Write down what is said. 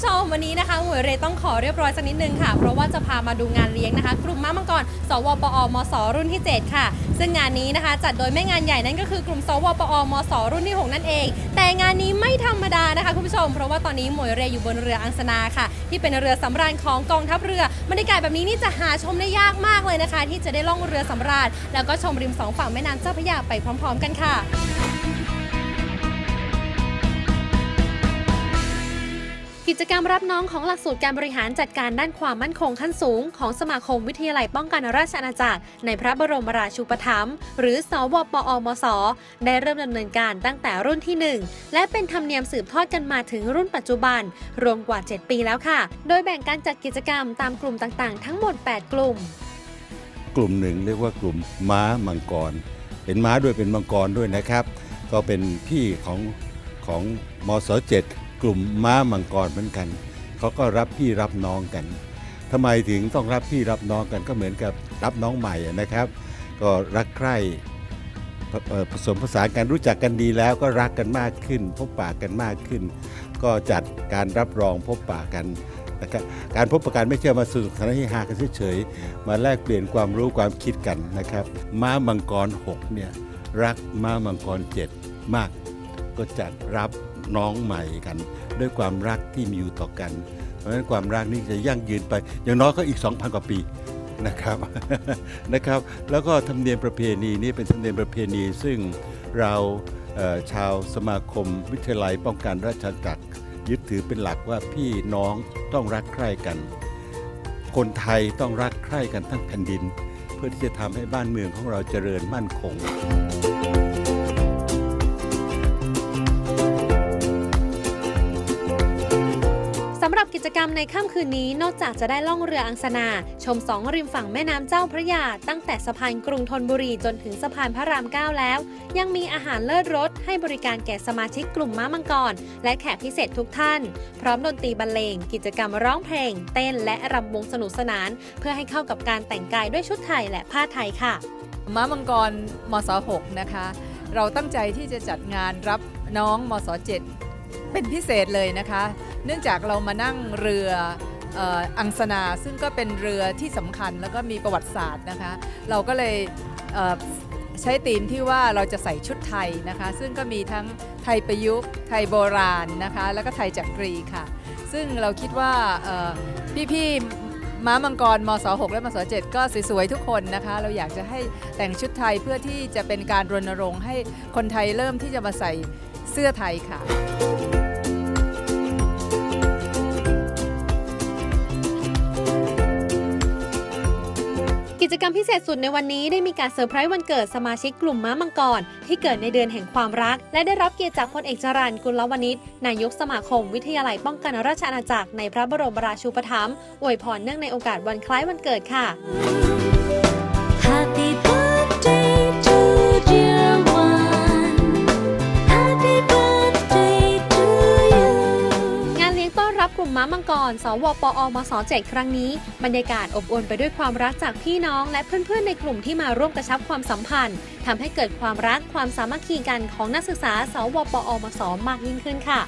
ู้ชมวันนี้นะคะหวยเรต้องขอเรียบร้อยสักนิดนึงค่ะ เพราะว่าจะพามาดูงานเลี้ยงนะคะ กลุ่มม้ามังกร สวปอมสรุ่นที่ 7 ค่ะ ซึ่งงานนี้นะคะ จัดโดยแม่งานใหญ่นั่นก็คือกลุ่มสวปอมสรุ่นที่ 6 นั่นเอง แต่งานนี้ไม่ธรรมดานะคะคุณผู้ชม เพราะว่าตอนนี้หมวยเรอยู่บนเรืออังสนาค่ะ ที่เป็นเรือสำราญของกองทัพเรือบรรยากาศแบบนี้นี่จะหาชมได้ยากมากเลยนะคะ ที่จะได้ล่องเรือสำราญแล้วก็ชมริมสองฝั่งแม่น้ำเจ้าพระยาไปพร้อม ๆ กันค่ะ กิจกรรมรับน้องของหลักสูตรการบริหารจัดการด้านความมั่นคงขั้นสูง ของสมาคมวิทยาลัยป้องกันราชอาณาจักรในพระบรมราชูปถัมภ์หรือ สวปอมส ได้เริ่มดำเนินการตั้งแต่รุ่นที่ 1 และเป็นธรรมเนียมสืบทอดกันมาถึงรุ่นปัจจุบัน รวมกว่า 7 ปีแล้วค่ะ โดยแบ่งการจัดกิจกรรมตามกลุ่มต่างๆ ทั้งหมด 8 กลุ่ม กลุ่มหนึ่งเรียกว่ากลุ่มม้ามังกร เป็นม้าด้วยเป็นมังกรด้วยนะครับ ก็เป็นพี่ของของมศเจ กลุ่มม้ามังกรเหมือนกัน เขาก็รับพี่รับน้องกันทำไมถึงต้องรับพี่รับน้องกันก็เหมือนกับรับน้องใหม่นะครับ ก็รักใคร่ผสมผสานกันรู้จักกันดีแล้วก็รักกันมากขึ้น พบปะกันมากขึ้น ก็จัดการรับรองพบปะกันนะครับการพบปะกันไม่ใช่มาสนุกสนานที่ฮากันเฉยๆมาแลกเปลี่ยนความรู้ความคิดกันนะครับ ม้ามังกร6เนี่ยรักม้ามังกร7มากก็จัดรับ น้องใหม่กัน ด้วยความรักที่มีอยู่ต่อกัน เพราะฉะนั้นความรักนี้จะยั่งยืนไป อย่างน้อยก็อีก 2,000 กว่าปีนะครับนะครับ แล้วก็ธรรมเนียมประเพณีนี้เป็นธรรมเนียมประเพณีซึ่งเราชาวสมาคมวิทยาลัยป้องกันราชอาณาจักรยึดถือเป็นหลักว่าพี่น้องต้องรักใคร่กัน คนไทยต้องรักใคร่กันทั้งแผ่นดิน เพื่อที่จะทำให้บ้านเมืองของเราเจริญมั่นคง หรับกิจกรรมในค่ำคืนนี้นอกจากจะได้ล่องเรืออังสนา ชมสองริมฝั่งแม่น้ำเจ้าพระยา ตั้งแต่สะพานกรุงธนบุรีจนถึงสะพานพระราม 9 แล้ว ยังมีอาหารเลิศรสให้บริการแก่สมาชิกกลุ่มม้ามังกร และแขกพิเศษทุกท่าน พร้อมดนตรีบรรเลง กิจกรรมร้องเพลง เต้นและรำวงสนุกสนาน เพื่อให้เข้ากับการแต่งกายด้วยชุดไทยและผ้าไทยค่ะ ม้ามังกรมศ6นะคะ เราตั้งใจที่จะจัดงานรับน้องมศ7เป็นพิเศษเลยนะคะ เนื่องจากเรามานั่งเรืออังสนาซึ่งก็เป็นเรือที่สำคัญแล้วก็มีประวัติศาสตร์นะคะ เราก็เลยเใช้ธีมที่ว่าเราจะใส่ชุดไทยนะคะ ซึ่งก็มีทั้งไทยประยุกต์ ไทยโบราณนะคะ แล้วก็ไทยจักรีค่ะ ซึ่งเราคิดว่าพี่ๆม้ามังกรมศ6และมศ7ก็สวยๆทุกคนนะคะ เราอยากจะให้แต่งชุดไทยเพื่อที่จะเป็นการรณรงค์ให้คนไทยเริ่มที่จะมาใส่เสื้อไทยค่ะ จกรรมพิเศษสุดในวันนี้ได้มีการเซอร์ไพรส์วันเกิดสมาชิกกลุ่มม้ามังกร ที่เกิดในเดือนแห่งความรัก และได้รับเกียรติจากพลเอกจรันกุลวณิชนายกสมาคม วิทยาลัยป้องกันราชอาณาจักรในพระบรมราชูปถัมภ์อวยพรเนื่องในโอกาสวันคล้ายวันเกิดค่ะ กลุ่มม้ามังกร สวปอมส7ครั้งนี้ บรรยากาศอบอวลไปด้วยความรักจากพี่น้อง และเพื่อนๆ ในกลุ่มที่มาร่วมกระชับความสัมพันธ์ทำให้เกิดความรักความสามัคคีกันของนักศึกษา สวปอมสมากยิ่งขึ้นค่ะ